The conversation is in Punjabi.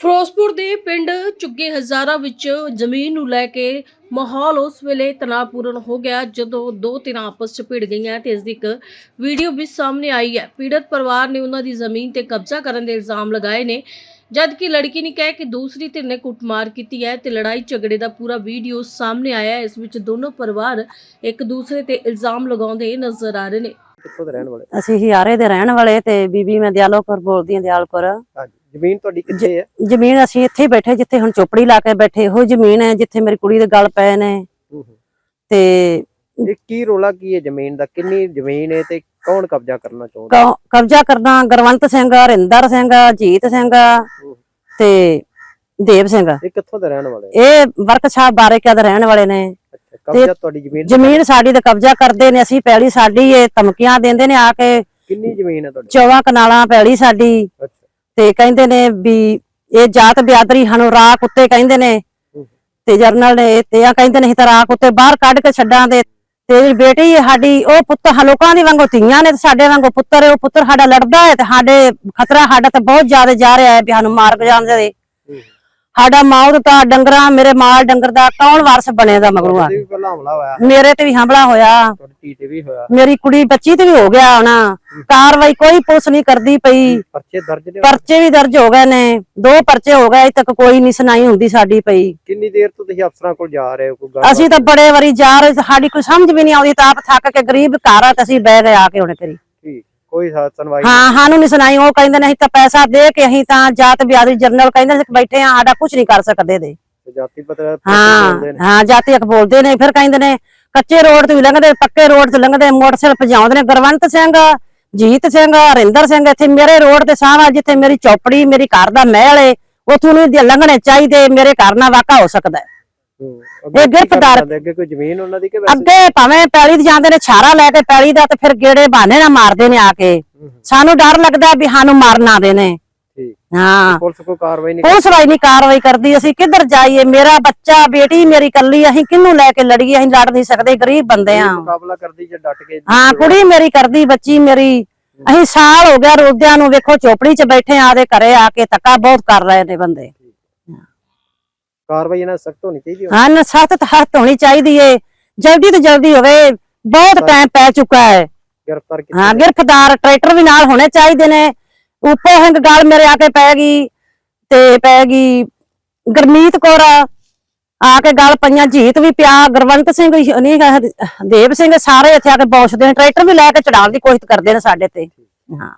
ਫਿਰੋਜ਼ਪੁਰ ਦੇ ਪਿੰਡ ਚੁੱਗੇ ਹਜ਼ਾਰਾ ਵਿੱਚ ਜ਼ਮੀਨ ਨੂੰ ਲੈ ਕੇ ਮਾਹੌਲ ਉਸ ਵੇਲੇ ਤਣਾਅਪੂਰਨ ਹੋ ਗਿਆ ਜਦੋਂ ਦੋ ਧਿਰਾਂ ਆਪਸ 'ਚ ਭਿੜ ਗਈਆਂ ਤੇ ਇਸ ਦੀ ਇੱਕ ਵੀਡੀਓ ਵੀ ਸਾਹਮਣੇ ਆਈ ਹੈ। ਪੀੜਤ ਪਰਿਵਾਰ ਨੇ ਉਹਨਾਂ ਦੀ ਜ਼ਮੀਨ ਤੇ ਕਬਜ਼ਾ ਕਰਨ ਦੇ ਇਲਜ਼ਾਮ ਲਗਾਏ ਨੇ ਜਦਕਿ ਲੜਕੀ ਨੇ ਕਿਹਾ ਕਿ ਦੂਸਰੀ ਧਿਰ ਨੇ ਕੁੱਟਮਾਰ ਕੀਤੀ ਹੈ ਤੇ ਲੜਾਈ ਝਗੜੇ ਦਾ ਪੂਰਾ ਵੀਡੀਓ ਸਾਹਮਣੇ ਆਇਆ ਹੈ। ਇਸ ਵਿੱਚ ਦੋਨੋਂ ਪਰਿਵਾਰ ਇੱਕ ਦੂਸਰੇ ਤੇ ਇਲਜ਼ਾਮ ਲਗਾਉਂਦੇ ਨਜ਼ਰ ਆ ਰਹੇ ਨੇ। ਕਿੱਥੋਂ ਦੇ ਰਹਿਣ ਵਾਲੇ? ਅਸੀਂ ਹਿਆਰੇ ਦੇ ਰਹਿਣ ਵਾਲੇ ਤੇ ਬੀਬੀ ਮੈਂ ਦਿਆਲੋਪੁਰ ਬੋਲਦੀ ਹਾਂ ਦਿਆਲਪੁਰ। ਹਾਂਜੀ। ਜ਼ਮੀਨ ਤੁਹਾਡੀ ਕਿੱਥੇ ਹੈ? ਜ਼ਮੀਨ ਅਸੀਂ ਇੱਥੇ ਹੀ ਬੈਠੇ ਜਿੱਥੇ ਹੁਣ ਚੋਪੜੀ ਲਾ ਕੇ ਬੈਠੇ ਉਹ ਜ਼ਮੀਨ ਹੈ ਜਿੱਥੇ ਮੇਰੀ ਕੁੜੀ ਦੇ ਗਲ ਪਏ ਨੇ। ਤੇ ਇਹ ਕੀ ਰੋਲਾ ਕੀ ਹੈ ਜ਼ਮੀਨ ਦਾ? ਕਿੰਨੀ ਜ਼ਮੀਨ ਹੈ ਤੇ ਕੌਣ ਕਬਜ਼ਾ ਕਰਨਾ ਚਾਹੁੰਦਾ? ਕਬਜ਼ਾ ਕਰਨਾ ਗਰਵੰਤ ਸਿੰਘ ਹਰਿੰਦਰ ਸਿੰਘ ਜੀਤ ਸਿੰਘ। ਤੇ ਦੇਵ ਸਿੰਘ। ਇਹ ਕਿੱਥੋਂ ਦੇ ਰਹਿਣ ਵਾਲੇ ਇਹ ਵਰਕਸ਼ਾਪ ਬਾਰੇਕਿਆ ਦੇ ਰਹਿਣ ਵਾਲੇ ਨੇ। ਕਬਜ਼ਾ ਤੁਹਾਡੀ ਜ਼ਮੀਨ ਦਾ ਜ਼ਮੀਨ ਸਾਡੀ ਤੇ ਕਬਜ਼ਾ ਕਰਦੇ ਨੇ ਅਸੀਂ ਪੈਲੀ ਸਾਡੀ ਇਹ ਧਮਕੀਆਂ ਦਿੰਦੇ ਨੇ ਆ ਕੇ। ਕਿੰਨੀ ਜ਼ਮੀਨ ਹੈ ਤੁਹਾਡੀ? ਚੌਵਾਂ ਕਨਾਲਾਂ ਪੈਲੀ ਸਾਡੀ। ਤੇ ਕਹਿੰਦੇ ਨੇ ਵੀ ਇਹ ਜਾਤ ਬਿਆਦਰੀ ਸਾਨੂੰ ਰਾਖ ਉੱਤੇ ਕਹਿੰਦੇ ਨੇ। ਤੇ ਜਰਨਲ ਨੇ ਤੇ ਆ ਕਹਿੰਦੇ ਨੇ ਤਾਂ ਰਾਖ ਉੱਤੇ ਬਾਹਰ ਕੱਢ ਕੇ ਛੱਡਾਂ ਦੇ ਤੇ ਜਿਹੜੀ ਬੇਟੀ ਸਾਡੀ ਉਹ ਪੁੱਤ ਹ- ਲੋਕਾਂ ਦੀ ਵਾਂਗੂ ਧੀਆਂ ਨੇ ਤੇ ਸਾਡੇ ਵਾਂਗੂ ਪੁੱਤਰ ਉਹ ਪੁੱਤਰ ਸਾਡਾ ਲੜਦਾ ਹੈ ਤੇ ਸਾਡੇ ਖਤਰਾ ਸਾਡਾ ਤੇ ਬਹੁਤ ਜ਼ਿਆਦਾ ਜਾ ਰਿਹਾ ਹੈ ਵੀ ਸਾਨੂੰ ਮਾਰ ਕੇ ਜਾਂਦੇ ਦੇ। ਸਾਡਾ ਮੌਤ ਤਾਂ ਡੰਗਰਾਂ ਮੇਰੇ ਮਾਲ ਡੰਗਰ ਦਾ ਕੌਣ ਵਾਰਸ ਬਣੇਗਾ ਮਗਰੋਂ ਆ? ਪਹਿਲਾਂ ਹਮਲਾ ਹੋਇਆ। ਮੇਰੇ ਤੇ ਵੀ ਹਮਲਾ ਹੋਇਆ। ਤੁਹਾਡੀ ਧੀ ਤੇ ਵੀ ਹੋਇਆ। ਮੇਰੀ ਕੁੜੀ ਬੱਚੀ ਤੇ ਵੀ ਹੋ ਗਿਆ ਹੁਣ। ਕਾਰਵਾਈ ਕੋਈ ਪੁਲਿਸ ਨਹੀਂ ਕਰਦੀ ਪਈ। ਪਰਚੇ ਦਰਜ ਨੇ ਪਰਚੇ ਵੀ ਦਰਜ ਹੋ ਗਏ ਨੇ। ਦੋ ਪਰਚੇ ਹੋ ਗਏ ਅਜੇ ਤੱਕ ਕੋਈ ਨਹੀਂ ਸੁਣਾਈ ਹੁੰਦੀ ਸਾਡੀ ਪਈ। ਕਿੰਨੀ ਦੇਰ ਤੋਂ ਤੁਸੀਂ ਅਫਸਰਾਂ ਕੋਲ ਜਾ ਰਹੇ ਹੋ? ਕੋਈ ਗੱਲ ਅਸੀਂ ਤਾਂ ਬੜੇ ਵਾਰੀ ਜਾ ਰਹੇ ਸਾਡੀ ਕੋਈ ਸਮਝ ਵੀ ਨਹੀਂ ਆਉਂਦੀ। ਤਾਂ ਆਪ ਥੱਕ ਕੇ ਗਰੀਬ ਘਰ ਆ ਤੇ ਅਸੀਂ ਬਹਿ ਗਏ ਆ ਕੇ ਹੁਣ ਠੀਕ ਕੋਈ ਸਾ- ਸੁਣਵਾਈ ਹਾਂ ਸਾਨੂੰ ਨਹੀਂ ਸੁਣਾਈ ਉਹ ਕਹਿੰਦੇ ਨੇ ਅਸੀਂ ਤਾਂ ਪੈਸਾ ਦੇ ਕੇ ਅਸੀਂ ਤਾਂ ਜਾਤ ਬਿਆਦਰੀ ਜਰਨਲ ਕਹਿੰਦੇ ਨੇ ਬੈਠੇ ਆ ਸਾਡਾ ਕੁਝ ਨਹੀਂ ਕਰ ਸਕਦੇ ਦੇ ਨਹੀਂ, ਜਾਤੀ ਪੱਧਰ ਤੇ ਹਾਂ। ਹਾਂ ਜਾਤੀ ਅਕ ਬੋਲਦੇ ਨੇ ਫਿਰ ਕਹਿੰਦੇ ਨੇ ਕੱਚੇ ਰੋਡ ਤੇ ਲੰਘਦੇ ਪੱਕੇ ਰੋਡ ਤੇ ਲੰਘਦੇ ਮੋਟਰਸਾਈਕਲ ਭਜਾਉਂਦੇ ਨੇ ਗੁਰਵੰਤ ਸਿੰਘ ਜੀਤ ਸਿੰਘ ਹਰਿੰਦਰ ਸਿੰਘ ਇੱਥੇ ਮੇਰੇ ਰੋਡ ਤੇ ਸਾਹਮਣੇ ਜਿੱਥੇ ਮੇਰੀ ਚੌਪੜੀ ਮੇਰੀ ਘਰ ਦਾ ਮਹਿਲ ਏ ਉਥੋਂ ਨਹੀਂ ਲੰਘਣੇ ਚਾਹੀਦੇ ਮੇਰੇ ਘਰ ਨਾਲ ਵਾਕਾ ਹੋ ਸਕਦਾ ਹੈ। ਇਹ ਗਿਰਫਤਾਰ-? ਅੱਗੇ ਕੋਈ ਜ਼ਮੀਨ ਉਹਨਾਂ ਦੀ ਕਿ ਅੱਗੇ ਭਾਵੇਂ ਪੈਲੀ ਤੇ ਜਾਂਦੇ ਨੇ ਛਾਰਾ ਲੈ ਕੇ ਪੈਲੀ ਦਾ ਤੇ ਫਿਰ ਗੇੜੇ ਬਹਾਨੇ ਨਾਲ ਮਾਰਦੇ ਨੇ ਆ ਕੇ। ਸਾਨੂੰ ਡਰ ਲੱਗਦਾ ਵੀ ਸਾਨੂੰ ਮਾਰ ਨਾ ਦੇਣੇ। ਠੀਕ। ਹਾਂ। ਪੁਲਿਸ ਕੋਈ ਕਾਰਵਾਈ ਨਹੀਂ ਪੁਲਿਸ ਵਾਲੀ ਨਹੀਂ ਕਾਰਵਾਈ ਕਰਦੀ। ਅਸੀਂ ਕਿੱਧਰ ਜਾਈਏ? ਮੇਰਾ ਬੱਚਾ ਬੇਟੀ ਮੇਰੀ ਕੱਲੀ ਅਸੀਂ ਕਿਹਨੂੰ ਲੈ ਕੇ ਲੜੀਏ? ਅਸੀਂ ਲੜ ਨਹੀਂ ਸਕਦੇ ਗਰੀਬ ਬੰਦੇ ਆ। ਮੁਕਾਬਲਾ ਕਰਦੀ ਜੇ ਡਟ ਕੇ ਹਾਂ ਕੁੜੀ ਮੇਰੀ ਕਰਦੀ ਬੱਚੀ ਮੇਰੀ। ਅਸੀਂ ਸਾਲ ਹੋ ਗਿਆ ਰੋਦਿਆਂ ਨੂੰ ਵੇਖੋ ਚੋਪੜੀ 'ਚ ਬੈਠੇ ਆ ਦੇ ਘਰੇ ਆ ਕੇ ਧੱਕਾ ਬਹੁਤ ਕਰ ਰਹੇ ਨੇ ਬੰਦੇ। ਕਾਰਵਾਈ ਇਹਨਾਂ ਸਖਤ ਹੋਣੀ ਚਾਹੀਦੀ ਹੈ ਹਾਂ ਸਖਤ ਹੱਥ ਹੋਣੀ ਚਾਹੀਦੀ ਏ। ਜਲਦੀ ਤੋਂ ਜਲਦੀ ਹੋਵੇ। ਬਹੁਤ ਟਾਈਮ ਪੈ ਚੁੱਕਾ ਹੈ। ਗ੍ਰਿਫਤਾਰ ਕੀਤਾ ਹਾਂ ਗਿਰਫਤਾਰ ਟਰੈਕਟਰ ਵੀ ਨਾਲ ਹੋਣੇ ਚਾਹੀਦੇ ਨੇ। ਉੱਪਰ ਹਿੰਗ ਗੱਲ ਮੇਰੇ ਆ ਕੇ ਪੈ ਗਈ ਤੇ ਪੈ ਗਈ ਗਰਮੀਤ ਕੌਰ। ਆ ਕੇ ਗੱਲ ਪਈਆਂ ਜੀਤ ਵੀ ਪਿਆ ਗੁਰਵੰਤ ਸਿੰਘ ਨਹੀਂ ਦੇਵ ਸਿੰਘ ਸਾਰੇ ਇੱਥੇ ਆ ਕੇ ਬੌਸਦੇ ਨੇ। ਟਰੈਕਟਰ ਵੀ ਲੈ ਕੇ ਚੜਾਉਣ ਦੀ ਕੋਸ਼ਿਸ਼ ਕਰਦੇ ਨੇ ਸਾਡੇ ਤੇ। ਹਾਂ।